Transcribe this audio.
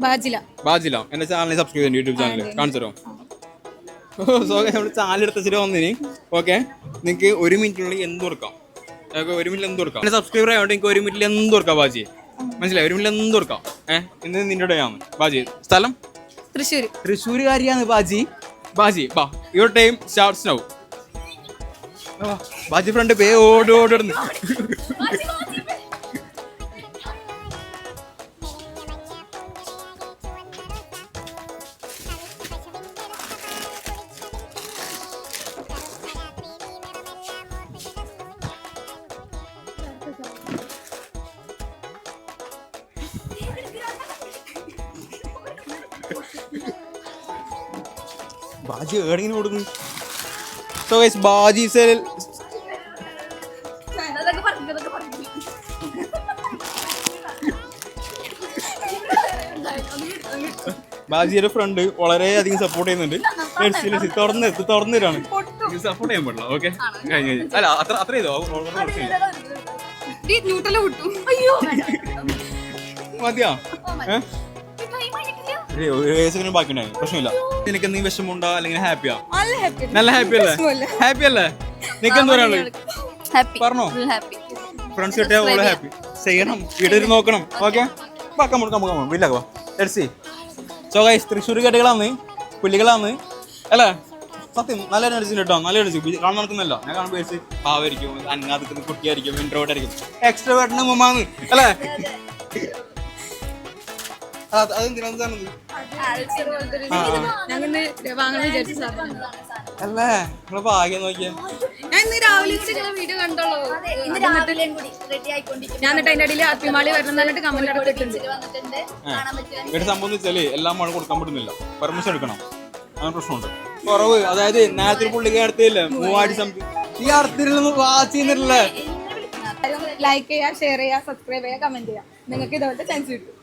ബാജില. ബാജില. എന്റെ channel subscribe ചെയ്യുന്നു YouTube channel കാണിച്ചു തരുമോ? സോ നമ്മുടെ ചാനൽ എടുത്ത വെച്ചിട്ട് വന്നിന്. ഓക്കെ നിങ്ങൾക്ക് ഒരു മിനിറ്റിനുള്ളിൽ എന്ത് കൊടുക്കാം? ഒരു മിനിറ്റ് എന്ത് കൊടുക്കാം? സബ്സ്ക്രൈബർ ആയതുകൊണ്ട് എനിക്ക് ഒരു മിനിറ്റിൽ എന്ത് കൊടുക്കാം ബാജി മനസ്സിലായി? ഒരു മിനിറ്റിൽ എന്ത് കൊടുക്കാം? ഏഹ് ഇന്ന് നിന്റെ ഇടയാണ് ബാജി സ്ഥലം? തൃശ്ശൂര്. തൃശ്ശൂരുകാരിയാണ് ബാജി. ബാജി ബാ your time starts now Baji friend പേ ഓടി ഓടുന്നു ബാജി ഏടെങ്കിലും കൊടുക്കും സോ ഗൈസ് ബാജി സെൽ ബാജിയുടെ ഫ്രണ്ട് വളരെയധികം സപ്പോർട്ട് ചെയ്യുന്നുണ്ട്. തുറന്ന് തരാണ് സപ്പോർട്ട് ചെയ്യാൻ പാടില്ല ഓക്കെ കഴിഞ്ഞു കഴിഞ്ഞു. അല്ല അത്ര അത്ര ചെയ്തോ? മതിയാ? ഏഹ് വയസ്സിന് ബാക്കിയുണ്ടായി. പ്രശ്നമില്ല. നിനക്ക് എന്തെങ്കിലും വിഷമമുണ്ടോ? അല്ലെങ്കിൽ ഹാപ്പിയാ നല്ല ഹാപ്പി നല്ല ഹാപ്പി അല്ലേ? ഹാപ്പി അല്ലേ? നിനക്ക് എന്താ പറയാനുള്ളത്? പറഞ്ഞോ. ഹാപ്പി ഫ്രണ്ട്സ് കിട്ടിയ ഓൾ ഹാപ്പി ചെയ്യണം. വീട്ടിൽ നോക്കണം. ഓക്കെ കമ്മ കമ്മ കമ്മ വില്ലാക്കുക ലെറ്റ്സ് സോ ഗൈസ് തൃശ്ശൂർ കെട്ടികളാന്ന് പുള്ളികളാന്ന് അല്ലേ? സത്യം നല്ല എനർജി കേട്ടോ നല്ല എനർജി കാണാൻ നടക്കുന്നില്ല ഞാൻ കാണുമ്പോൾ പാവായിരിക്കും അനങ്ങാതിക്കുന്ന കുട്ടിയായിരിക്കും ഇൻട്രോട്ടായിരിക്കും എക്സ്ട്രാ വേട്ടന് മുമ്പാന്ന് അല്ലേ? അല്ലേ? നിങ്ങളെ ഭാഗ്യം നോക്കിയേ. ഞാൻ ഇന്ന് രാവിലെ വീഡിയോ കണ്ടോളൂ. ഇന്ന് രാവിലെ കൂടി റെഡി ഞാൻ എന്നിട്ട് അതിന്റെ അടിയിൽ അത്തിമാളി വരണം എന്നിട്ട് പറഞ്ഞിട്ട് കമന്റ് അടക്കിട്ടുണ്ട് വന്നിട്ടുണ്ട്. കാണാൻ പറ്റുക ഇവിടെ സംഭവം വെച്ചാൽ എല്ലാം മഴ കൊടുക്കാൻ പറ്റുന്നില്ല. പെർമിഷൻ എടുക്കണം. അങ്ങനെ പ്രശ്നമുണ്ട്. കുറവ്. അതായത് നേരത്തെ പുള്ളിക്ക് അടുത്തില്ലേ മൂവായിരത്തി സംതിങ് ഈ അടുത്തിൽ നിന്ന് വാച്ച് ചെയ്യുന്നില്ലേ ലൈക്ക് ചെയ്യുക ഷെയർ ചെയ്യുക സബ്സ്ക്രൈബ് ചെയ്യുക കമന്റ് ചെയ്യുക നിങ്ങൾക്ക് ഇതുപോലത്തെ ചാൻസ് കിട്ടും.